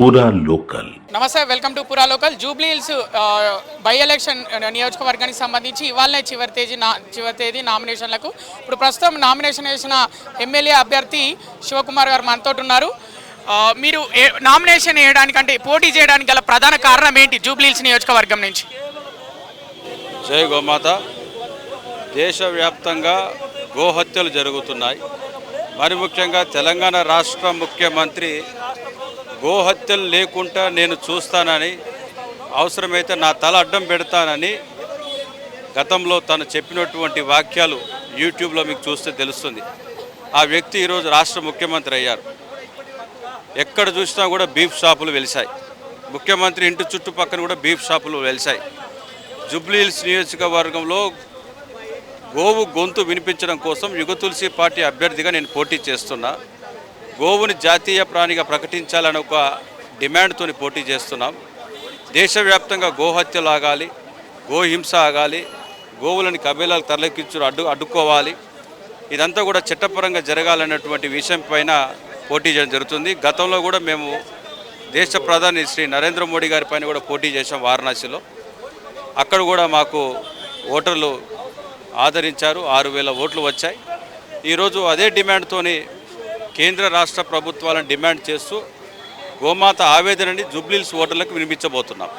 పూరా లోకల్ నమస్తే welcome to Pura local Jubilee Hills by election నియోజకవర్గానికి సంబంధించి ఇవాళనే చివరి తేదీ నా చివరి తేదీ నామినేషన్లకు. ఇప్పుడు ప్రస్తుతం నామినేషన్ వేసిన ఎమ్మెల్యే అభ్యర్థి శివకుమార్ గారు మనతో ఉన్నారు. మీరు నామినేషన్ వేయడానికి అంటే పోటీ చేయడానికి గల ప్రధాన కారణం ఏంటి జూబ్లీ హిల్స్ నియోజకవర్గం నుంచి? జై గోమాత. దేశవ్యాప్తంగా గోహత్యలు జరుగుతున్నాయి. మరి ముఖ్యంగా తెలంగాణ రాష్ట్ర ముఖ్యమంత్రి గోహత్యలు లేకుండా నేను చూస్తానని అవసరమైతే నా తల అడ్డం పెడతానని గతంలో తను చెప్పినటువంటి వాక్యాలు యూట్యూబ్లో మీకు చూస్తే తెలుస్తుంది. ఆ వ్యక్తి ఈరోజు రాష్ట్ర ముఖ్యమంత్రి అయ్యారు. ఎక్కడ చూసినా కూడా బీఫ్ షాపులు వెలిశాయి. ముఖ్యమంత్రి ఇంటి చుట్టుపక్కన కూడా బీఫ్ షాపులు వెలిశాయి. జుబ్లీహిల్స్ నియోజకవర్గంలో గోవు గొంతు వినిపించడం కోసం యుగ తులసి పార్టీ అభ్యర్థిగా నేను పోటీ చేస్తున్నా. గోవుని జాతీయ ప్రాణిగా ప్రకటించాలని ఒక డిమాండ్తో పోటీ చేస్తున్నాం. దేశవ్యాప్తంగా గోహత్యలు ఆగాలి గోహింస ఆగాలి గోవులని కబీలాలకు తరలించు అడ్డు అడ్డుకోవాలి. ఇదంతా కూడా చట్టపరంగా జరగాలన్నటువంటి విషయం పైన పోటీ చేయడం జరుగుతుంది. గతంలో కూడా మేము దేశ ప్రధాని శ్రీ నరేంద్ర మోడీ గారి పైన కూడా పోటీ చేశాం వారణాసిలో. అక్కడ కూడా మాకు ఓటర్లు ఆదరించారు. ఆరు వేల ఓట్లు వచ్చాయి. ఈరోజు అదే డిమాండ్తోని కేంద్ర రాష్ట్ర ప్రభుత్వాలను డిమాండ్ చేస్తూ గోమాత ఆవేదనని జుబ్లీల్స్ ఓటర్లకు వినిపించబోతున్నాం.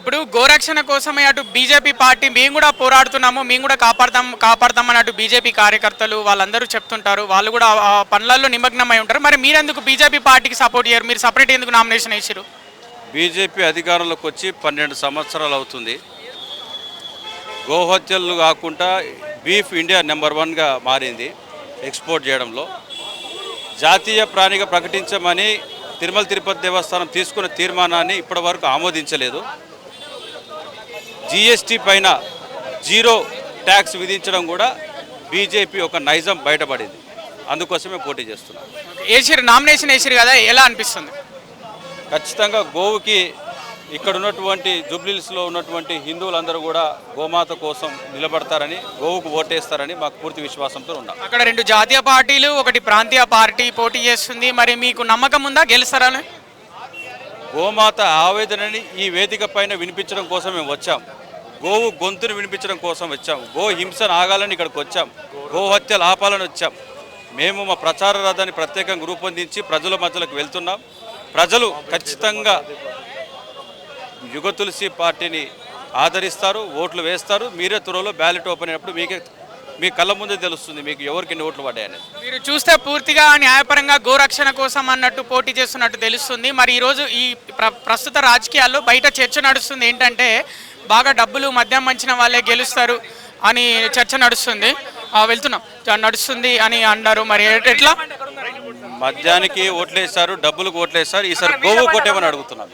ఇప్పుడు గోరక్షణ కోసమే అటు బీజేపీ పార్టీ మేము కూడా పోరాడుతున్నాము మేము కూడా కాపాడతాం కాపాడతామని అటు బీజేపీ కార్యకర్తలు వాళ్ళందరూ చెప్తుంటారు. వాళ్ళు కూడా ఆ పనులలో నిమగ్నమై ఉంటారు. మరి మీరెందుకు బీజేపీ పార్టీకి సపోర్ట్ చేయరు? మీరు సపరేట్ ఎందుకు నామినేషన్ వేసారు బీజేపీ అధికారంలోకి వచ్చి పన్నెండు సంవత్సరాలు అవుతుంది. గోహత్యలు కాకుండా బీఫ్ ఇండియా నెంబర్ వన్గా మారింది ఎక్స్పోర్ట్ చేయడంలో. జాతీయ ప్రాణిగా ప్రకటించమని తిరుమల తిరుపతి దేవస్థానం తీసుకున్న తీర్మానాన్ని ఇప్పటివరకు ఆమోదించలేదు. జీఎస్టీ పైన జీరో ట్యాక్స్ విధించడం కూడా బీజేపీ ఒక నైజం బయటపడింది. అందుకోసమే పోటీ చేస్తున్నాం వేసిరు నామినేషన్ వేసిరు కదా ఎలా అనిపిస్తుంది? ఖచ్చితంగా గోవుకి ఇక్కడ ఉన్నటువంటి జూబ్లీస్లో ఉన్నటువంటి హిందువులందరూ కూడా గోమాత కోసం నిలబడతారని గోవుకు ఓటేస్తారని మాకు పూర్తి విశ్వాసంతో ఉన్నాం. అక్కడ రెండు జాతీయ పార్టీలు ఒకటి ప్రాంతీయ పార్టీ పోటీ చేస్తుంది. మరి మీకు నమ్మకం ఉందా? గెలుస్తారని గోమాత ఆవేదనని ఈ వేదిక పైన వినిపించడం కోసం మేము వచ్చాం. గోవు గొంతును వినిపించడం కోసం వచ్చాం. గో హింసను ఆగాలని ఇక్కడికి వచ్చాం. గో హత్యలు ఆపాలని వచ్చాం. మేము మా ప్రచార రథాన్ని ప్రత్యేకంగా రూపొందించి ప్రజల మధ్యలోకి వెళ్తున్నాం. ప్రజలు ఖచ్చితంగా యుగ తులసి పార్టీని ఆదరిస్తారు ఓట్లు వేస్తారు. మీరే త్వరలో బ్యాలెట్ ఓపెన్ అయినప్పుడు మీకే మీ కళ్ళ ముందే తెలుస్తుంది మీకు ఎవరికి ఎన్ని ఓట్లు పడ్డాయని. మీరు చూస్తే పూర్తిగా న్యాయపరంగా గోరక్షణ కోసం అన్నట్టు పోటీ చేస్తున్నట్టు తెలుస్తుంది. మరి ఈరోజు ఈ ప్ర ప్రస్తుత రాజకీయాల్లో బయట చర్చ నడుస్తుంది. ఏంటంటే బాగా డబ్బులు మద్యం మంచిన వాళ్ళే గెలుస్తారు అని చర్చ నడుస్తుంది. ఆ, వెళ్తున్నాం. నడుస్తుంది అని అన్నారు. మరి ఎట్లా? మద్యానికి ఓట్లేస్తారు డబ్బులకు ఓట్లేస్తారు ఈసారి గోవు కోటేమని అడుగుతున్నాం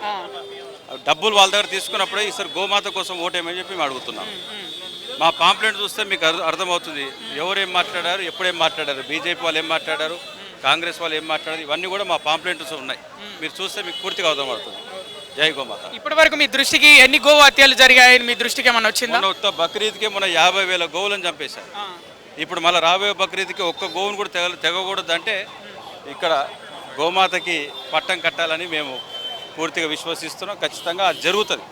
డబ్బులు వాళ్ళ దగ్గర తీసుకున్నప్పుడే ఈసారి గోమాత కోసం ఓటేమని చెప్పి మేము అడుగుతున్నాం. మా పాంప్లెంట్ చూస్తే మీకు అర్థ- అర్థమవుతుంది. ఎవరేం మాట్లాడారు ఎప్పుడేం మాట్లాడారు బీజేపీ వాళ్ళు ఏం మాట్లాడారు కాంగ్రెస్ వాళ్ళు ఏం మాట్లాడారు ఇవన్నీ కూడా మా పాంప్లెంట్స్ ఉన్నాయి. మీరు చూస్తే మీకు పూర్తిగా అర్థమవుతుంది. జై గోమాత. ఇప్పటి వరకు మీ దృష్టికి ఎన్ని గో హత్యలు జరిగాయని మీ దృష్టికి ఏమన్నా వచ్చిందా? మొన్న ఉత్త బక్రీద్కి మన యాభై వేల గోవులను చంపేశారు. ఇప్పుడు మళ్ళీ రాబోయే బక్రీద్కి ఒక్క గోవును కూడా తెగ తెగకూడదు అంటే ఇక్కడ గోమాతకి పట్టం కట్టాలని మేము పూర్తిగా విశ్వసిస్తున్నాం. ఖచ్చితంగా అది జరుగుతుంది.